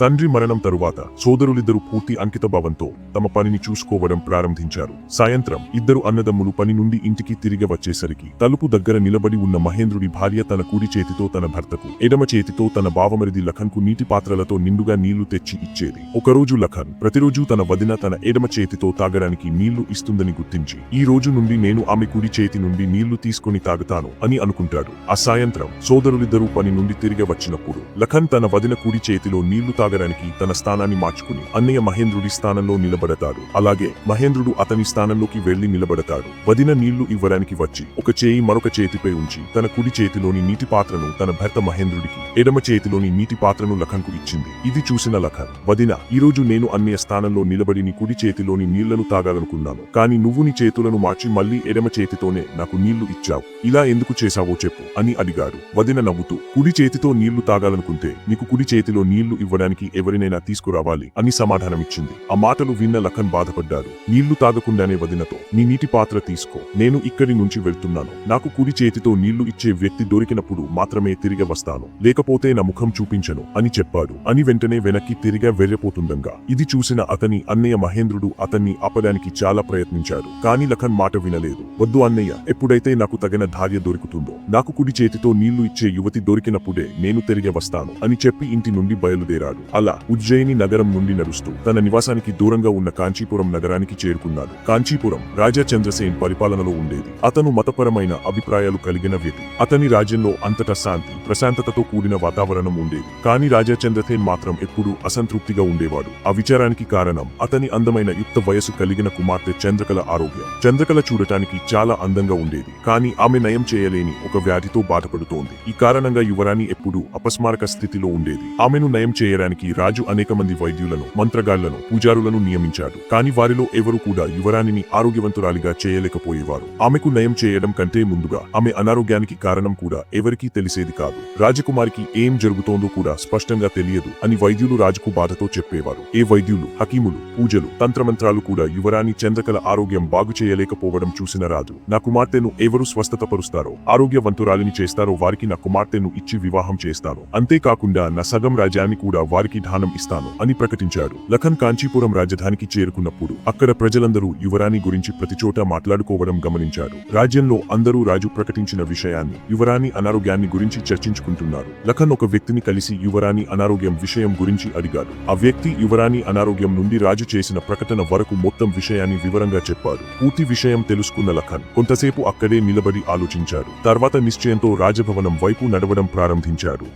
తండ్రి మరణం తరువాత సోదరులిద్దరూ పూర్తి అంకితభావంతో తమ పనిని చూసుకోవడం ప్రారంభించారు. సాయంత్రం ఇద్దరు అన్నదమ్ములు పని నుండి ఇంటికి తిరిగి వచ్చేసరికి తలుపు దగ్గర నిలబడి ఉన్న మహేంద్రుడి భార్య తన కుడి చేతితో తన భర్తకు ఎడమ చేతితో తన బావమరిది లఖన్కు నీటి పాత్రలతో నిండుగా నీళ్ళు తెచ్చి ఇచ్చేది. ఒకరోజు లఖన్ ప్రతిరోజు తన వదిన తన ఎడమ చేతితో తాగడానికి నీళ్ళు ఇస్తుందని గుర్తించి ఈ రోజు నుండి నేను ఆమె కుడి చేతి నుండి నీళ్ళు తీసుకుని తాగుతాను అని అనుకుంటాడు. ఆ సాయంత్రం సోదరులిద్దరూ పని నుండి తిరిగి వచ్చినప్పుడు లఖన్ తన వదిన కుడి చేతిలో నీళ్ళు తాగడానికి తన స్థానాన్ని మార్చుకుని అన్నయ్య మహేంద్రుడి స్థానంలో నిలబడతాడు. అలాగే మహేంద్రుడు అతని స్థానంలోకి వెళ్ళి నిలబడతాడు. వదిన నీళ్ళు ఇవ్వడానికి వచ్చి ఒక చేయి మరొక చేతిపై ఉంచి తన కుడి చేతిలోని నీటి పాత్రను తన భర్త మహేంద్రుడికి ఎడమ చేతిలోని నీటి పాత్రను లఖన్కు ఇచ్చింది. ఇది చూసిన లఖన్ వదిన ఈ రోజు నేను అన్నయ్య స్థానంలో నిలబడి నీ కుడి చేతిలోని నీళ్ళను తాగాలనుకున్నాను. కానీ నువ్వు నీ చేతులను మార్చి మళ్ళీ ఎడమ చేతితోనే నాకు నీళ్ళు ఇచ్చావు. ఇలా ఎందుకు చేశావో చెప్పు అని అడిగాడు. వదిన నవ్వుతూ కుడి చేతితో నీళ్ళు తాగాలనుకుంటే నీకు కుడి చేతిలో నీళ్ళు ఇవ్వడానికి ఎవరినైనా తీసుకురావాలి అని సమాధానమిచ్చింది ఆ మాటలు విన్న లఖన్ బాధపడ్డాడు. నీళ్ళు తాగకుండానే వదినతో నీ నీటి పాత్ర తీసుకో. నేను ఇక్కడి నుంచి వెళ్తున్నాను. నాకు కుడి చేతితో నీళ్ళు ఇచ్చే వ్యక్తి దొరికినప్పుడు మాత్రమే తిరిగి వస్తాను. లేకపోతే నా ముఖం చూపించను అని చెప్పాడు. అని వెంటనే వెనక్కి తిరిగా వెళ్ళిపోతుండగా ఇది చూసిన అతని అన్నయ్య మహేంద్రుడు అతన్ని ఆపడానికి చాలా ప్రయత్నించాడు. కానీ లఖన్ మాట వినలేదు. వద్దు అన్నయ్య ఎప్పుడైతే నాకు తగిన ధార్య దొరుకుతుందో నాకు కుడి చేతితో నీళ్ళు ఇచ్చే యువతి దొరికినప్పుడే నేను తిరిగి వస్తాను అని చెప్పి ఇంటి నుండి బయలుదేరాడు. అలా ఉజ్జయిని నగరం నుండి నడుస్తూ తన నివాసానికి దూరంగా ఉన్న కాంచీపురం నగరానికి చేరుకున్నాడు. కాంచీపురం రాజా చంద్రసేన్ పరిపాలనలో ఉండేది. అతను మతపరమైన అభిప్రాయాలు కలిగిన వ్యక్తి. అతని రాజ్యంలో అంతటా శాంతి ప్రశాంతతతో కూడిన వాతావరణం ఉండేది. కానీ రాజా చంద్రసేన్ మాత్రం ఎప్పుడూ అసంతృప్తిగా ఉండేవాడు. ఆ విచారానికి కారణం అతని అందమైన యుక్త వయసు కలిగిన కుమార్తె చంద్రకళ ఆరోగ్యం. చంద్రకళ చూడటానికి చాలా అందంగా ఉండేది. కానీ ఆమె నయం చేయలేని ఒక వ్యాధితో బాధపడుతోంది. ఈ కారణంగా యువరాణి ఎప్పుడూ అపస్మారక స్థితిలో ఉండేది. ఆమెను నయం చేయడానికి రాజు అనేక మంది వైద్యులను మంత్రగాళ్ళను పూజారులను నియమించాడు. కాని వారిలో ఎవరు కూడా యువరాణిని ఆరోగ్యవంతురాలిగా చేయలేకపోయేవారు. ఆమెకు నయం చేయడం కంటే ముందుగా ఆమె అనారోగ్యానికి కారణం కూడా ఎవరికీ తెలిసేది కాదు. రాజకుమారికి ఏం జరుగుతోందో కూడా స్పష్టంగా తెలియదు అని వైద్యులు రాజుకు బాధతో చెప్పేవారు. ఏ వైద్యులు హకీములు పూజలు తంత్రమంత్రాలు కూడా యువరాణి చంద్రకళ ఆరోగ్యం బాగు చేయలేకపోవడం చూసిన రాజు నా కుమార్తెను ఎవరు స్వస్థతపరుస్తారో ఆరోగ్యవంతురాలిని చేస్తారో వారికి నా కుమార్తెను ఇచ్చి వివాహం చేస్తాను. అంతేకాకుండా నా సగం రాజ్యాన్ని కూడా వారికి దానం ఇస్తాను అని ప్రకటించాడు. లఖన్ కాంచీపురం రాజధానికి చేరుకున్నప్పుడు అక్కడ ప్రజలందరూ యువరాణి గురించి ప్రతిచోట మాట్లాడుకోవడం గమనించాడు రాజ్యంలో అందరూ రాజు ప్రకటించిన విషయాన్ని యువరాణి అనారోగ్యాన్ని గురించి చర్చించుకుంటున్నారు. లఖన్ ఒక వ్యక్తిని కలిసి యువరాణి అనారోగ్యం విషయం గురించి అడిగాడు. ఆ వ్యక్తి యువరాణి అనారోగ్యం నుండి రాజు చేసిన ప్రకటన వరకు మొత్తం విషయాన్ని వివరంగా చెప్పారు పూర్తి విషయం తెలుసుకున్న లఖన్ కొంతసేపు అక్కడే నిలబడి ఆలోచించారు తర్వాత నిశ్చయంతో రాజభవనం వైపు నడవడం ప్రారంభించారు